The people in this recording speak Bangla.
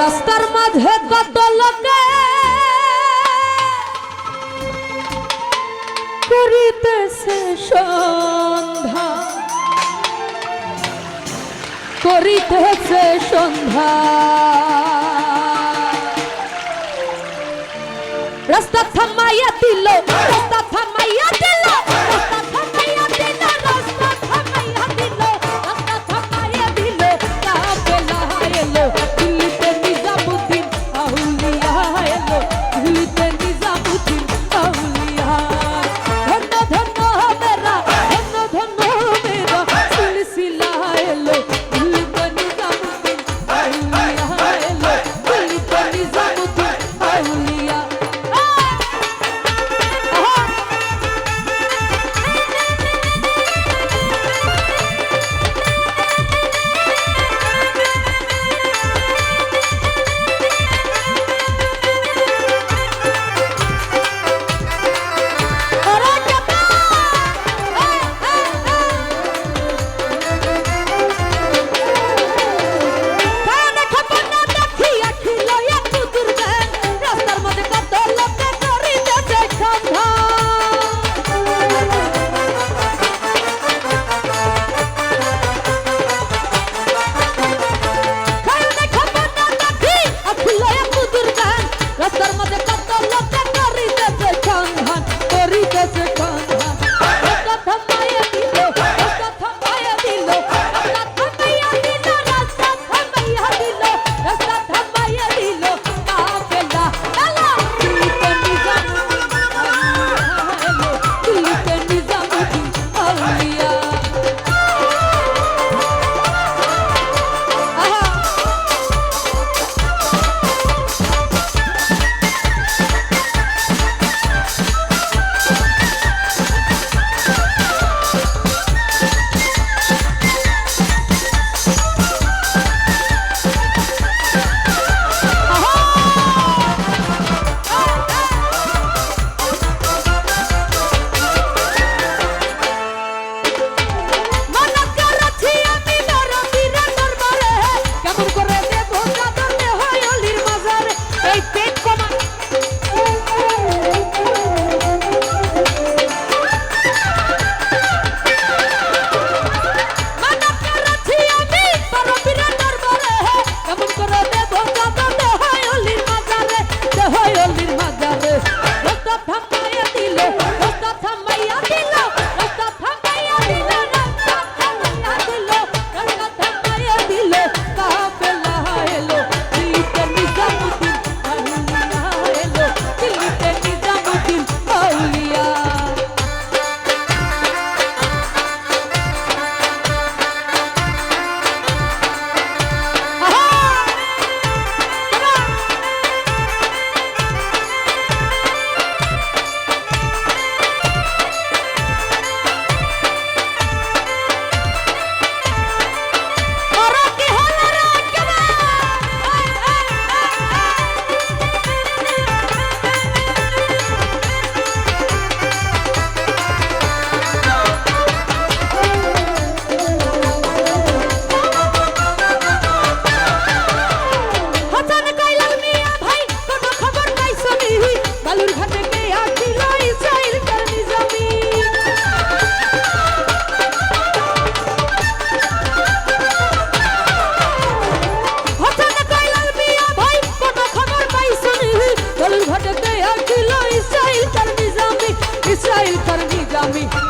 রাস্তার মাঝে কত লোকে করিতেছে সন্ধ্যা। করিতেছে সন্ধ্যা। রাস্তা থামাইয়া দিল রাস্তা থামাইয়া দিল। কর নিজামি